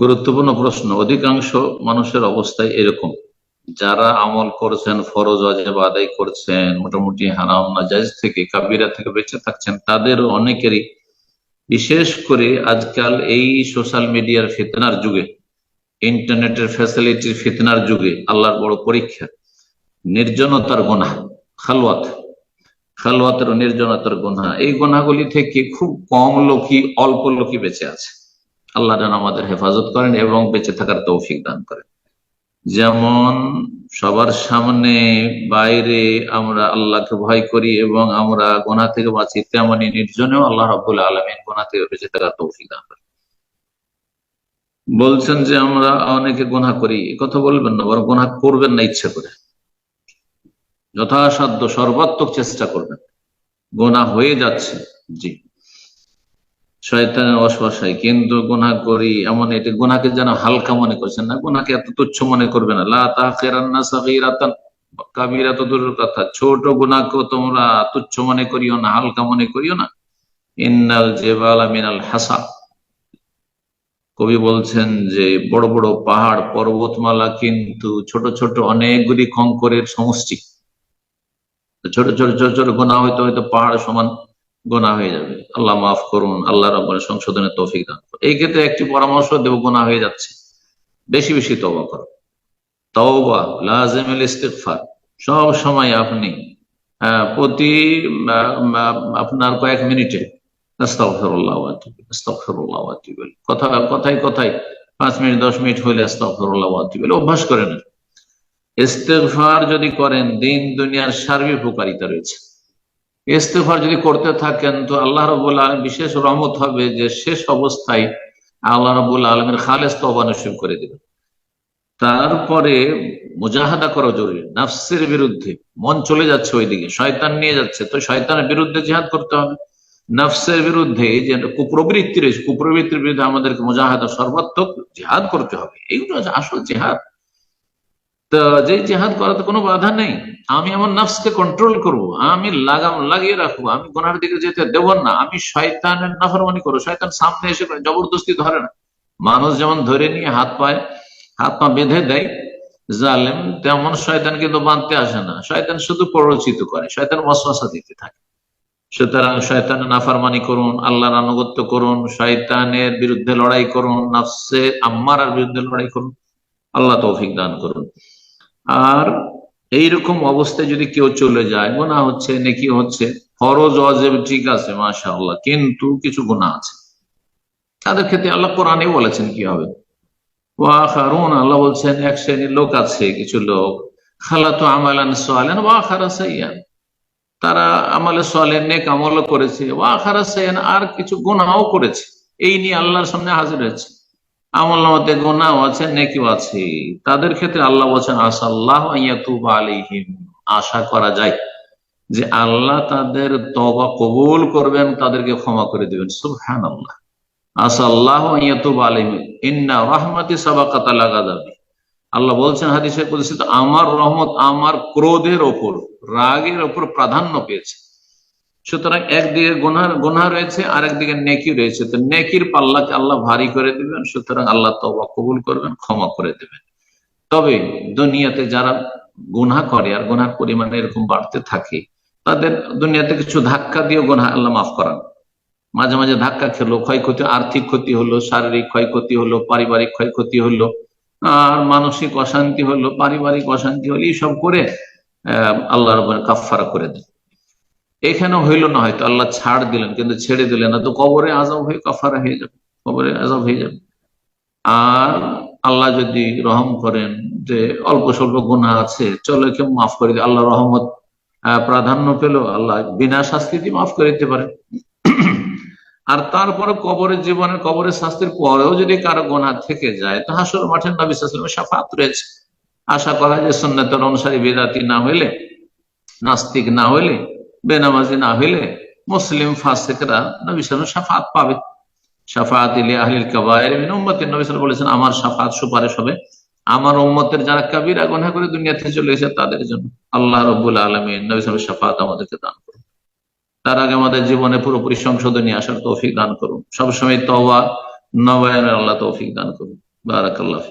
গুরুত্বপূর্ণ প্রশ্ন। অধিকাংশ মানুষের অবস্থায় এরকম। যারা আমল করছেন, ফরজ অজেব আদায় করছেন, মোটামুটি হারাম নাজাইজ থেকে কাবিরা থেকে বেঁচে থাকছেন, তাদের অনেকেরই, বিশেষ করে আজকাল এই সোশ্যাল মিডিয়ার ফিতনার যুগে, ইন্টারনেটের ফ্যাসিলিটির ফিতনার যুগে, আল্লাহর বড় পরীক্ষা, নির্জনতার গোনা খালওয়াত খালওয়াতের নির্জনতার গোনা এই গোনাগুলি থেকে খুব কম লোকই অল্প লোকই বেঁচে আছে। আল্লাহ যেন আমাদের হেফাজত করেন এবং বেঁচে থাকার তৌফিক দান করেন। যেমন সবার সামনে বাইরে আমরা আল্লাহকে ভয় করি এবং আমরা গোনা থেকে বাঁচি, তেমনি নির্জনেও আল্লাহ রাবুল আলমিন গোনা থেকে বেঁচে থাকার তৌফিক দান করেন। বলছেন যে আমরা অনেকে গোনা করি কথা বলবেন না, বরং গোনা করবেন না ইচ্ছা করে। যথাসাধ্য সর্বাত্মক চেষ্টা করবেন। গোনা হয়ে যাচ্ছে, জি। শয়তানের অশ্বাসায় কিন্তু গুনা করি এমন এটি গুনাকে যেন হালকা মনে করছেন না গুনাকে এত তুচ্ছ মনে করবে না। লা তাহিরান্না কাবিরা তো দূরের কথা। ছোট গুনাকেও তোমরা তুচ্ছ মনে করিও না, হালকা মনে করিও না। ইন্নাল জেবালা মিনাল হাসা কবি বলছেন যে, বড় বড় পাহাড়, পর্বতমালা কিন্তু ছোট ছোট অনেকগুলি কঙ্করের সমষ্টি। ছোট ছোট ছোট ছোট গোনা হয়তো হয়তো পাহাড় সমান। গোনা হয়ে যাবে। আল্লাহ মাফ করুন, আল্লাহ রব্বর সংশোধনের তৌফিক দান করুন। এই ক্ষেত্রে একটি পরামর্শ দেব গোনা হয়ে যাচ্ছে। বেশি বেশি তবা করো। তওবা লাজেমুল ইস্তিগফার। সব সময় আপনি প্রতি আপনার কয়েক মিনিটে। কথা, কথায় কথায় পাঁচ মিনিট, দশ মিনিট ইলাইহি। অভ্যাস করে নেন ইস্তেগফার যদি করেন, দিন, দুনিয়ার সার্বিক উপকারিতা রয়েছে। ইস্তেফার যদি করতে থাকেন, তো আল্লাহ রবুল আলম বিশেষ রহমত হবে যে শেষ অবস্থায় আল্লাহ রবুল আলমের খালেস তবা করে দেবেন। তারপরে মুজাহাদা করা জরুরি। নাফসের বিরুদ্ধে মন চলে যাচ্ছে ওইদিকে, শয়তান নিয়ে যাচ্ছে, তো শয়তানের বিরুদ্ধে জিহাদ করতে হবে। নাফসের বিরুদ্ধে যে কুপ্রবৃত্তি রয়েছে কুপ্রবৃত্তির বিরুদ্ধে আমাদেরকে মুজাহাদা সর্বাত্মক জিহাদ করতে হবে। এইগুলো আসল জিহাদ। যে জেহাদ করাতে কোনো বাধা নেই। আমি আমার নফসকে কন্ট্রোল করব, আমি লাগাম, লাগিয়ে রাখব, আমি গোনার দিকে যেতে দেব না, আমি শয়তানের নাফরমানি করব। শয়তান সামনে এসে জবরদস্তি ধরে না। মানুষ যেমন ধরে নিয়ে হাত পায়, হাত পা বেঁধে দেয়, জালেম তেমন শয়তান কিন্তু বাঁধতে আসে না। শয়তান শুধু প্ররোচিত করে, শয়তান ওয়াসওয়াসা দিতে থাকে। সুতরাং শয়তানের নাফারমানি করুন, আল্লাহর আনুগত্য করুন, শয়তানের বিরুদ্ধে লড়াই করুন, নফসে আম্মারার বিরুদ্ধে লড়াই করুন। আল্লাহ তৌফিক দান করুন। আর এইরকম অবস্থায় যদি কেউ চলে যায় গোনা হচ্ছে, নাকি হচ্ছে, ফরজ অজেব ঠিক আছে মাশা আল্লাহ কিন্তু কিছু গুণা আছে। তাদের ক্ষেত্রে আল্লাহ কোরআনে বলেছেন কি হবে? ওয়াখারুন আল্লাহ বলছেন, এক শ্রেণির লোক আছে, কিছু লোক, খালাতু আমালান সোয়ালেন ওয়াখারা সাইয়ান। তারা আমালে সোয়ালেন নেক আমল করেছে ওয়াখারা সাইয়ান, আর কিছু গুনাও করেছে। এই নিয়ে আল্লাহর সামনে হাজির হয়েছে। আমল নামাতে গোনাও আছে, নেকিও আছে। তাদের ক্ষেত্রে আল্লাহ বলছেন, আসাল্লাহ আলিহিম আশা করা যায় যে আল্লাহ তাদের তবা কবুল করবেন, তাদেরকে ক্ষমা করে দিবেন। সুবহান আল্লাহ আসাল্লাহ আলিহিম ইন্না রহমতি সাবাকাত লাগাদাবি। আল্লাহ বলছেন হাদিসে বলছে আমার রহমত আমার ক্রোধের ওপর, রাগের ওপর প্রাধান্য পেয়েছে। সুতরাং একদিকে গোনা গোনা রয়েছে আর একদিকে নেকি রয়েছে। তো নেকির পাল্লাকে আল্লাহ ভারী করে দিবেন, সুতরাং আল্লাহ তবা কবুল করবেন, ক্ষমা করে দেবেন। তবে দুনিয়াতে যারা গুনা করে, আর গোনার পরিমাণ এরকম বাড়তে থাকে, তাদের দুনিয়াতে কিছু ধাক্কা দিয়ে গোনা আল্লাহ মাফ করান। মাঝে মাঝে ধাক্কা খেলো, ক্ষয়ক্ষতি, আর্থিক ক্ষতি হলো, শারীরিক ক্ষয়ক্ষতি হলো, পারিবারিক ক্ষয়ক্ষতি হলো, আর মানসিক অশান্তি হলো, পারিবারিক অশান্তি হলো, এইসব করে, আহ আল্লাহ রব কাফারা করে দেন। এখানে হইল না হয়তো, আল্লাহ ছাড় দিলেন, কিন্তু ছেড়ে দিলেন না, তো কবরে আজব হয়ে কাফারা হয়ে যাবে, কবরে আজব হয়ে যাবে। আর আল্লাহ যদি রহম করেন যে অল্প স্বল্প গুণা আছে, চলো কেউ মাফ করে আল্লাহ রহমত প্রাধান্য পেল আল্লাহ বিনা শাস্তি দিয়ে মাফ করে দিতে পারে আর তারপরে কবরের জীবনের কবরের শাস্তির পরেও যদি কারও গোনা থেকে যায়, তো হাসর মাঠে নবী সাফাত রয়েছে। আশা করা যে সন্ন্যতের অনুসারী বেদাতি না হইলে, নাস্তিক না হইলে বেনামাজি না হইলে মুসলিম ফাসেকরা নবী সাল সাফাত পাবে। সাফাত ইলি আহলিল কাবায়ের। মিন নবী সাল বলেছেন আমার সাফাত সুপারিশ হবে। আমার উম্মতের যারা কাবিরা গুনাহ করে দুনিয়াতে চলে এসে তাদের জন্য। আল্লাহ রব্বুল আলামিন নবী সাল সাফাত আমাদেরকে দান করুন। তার আগে আমাদের জীবনে পুরোপুরি সংশোধনী আসার তৌফিক দান করুন। সবসময় তওবা, নবায়নের আল্লাহ তৌফিক দান করুন। বারাকাল্লাহ।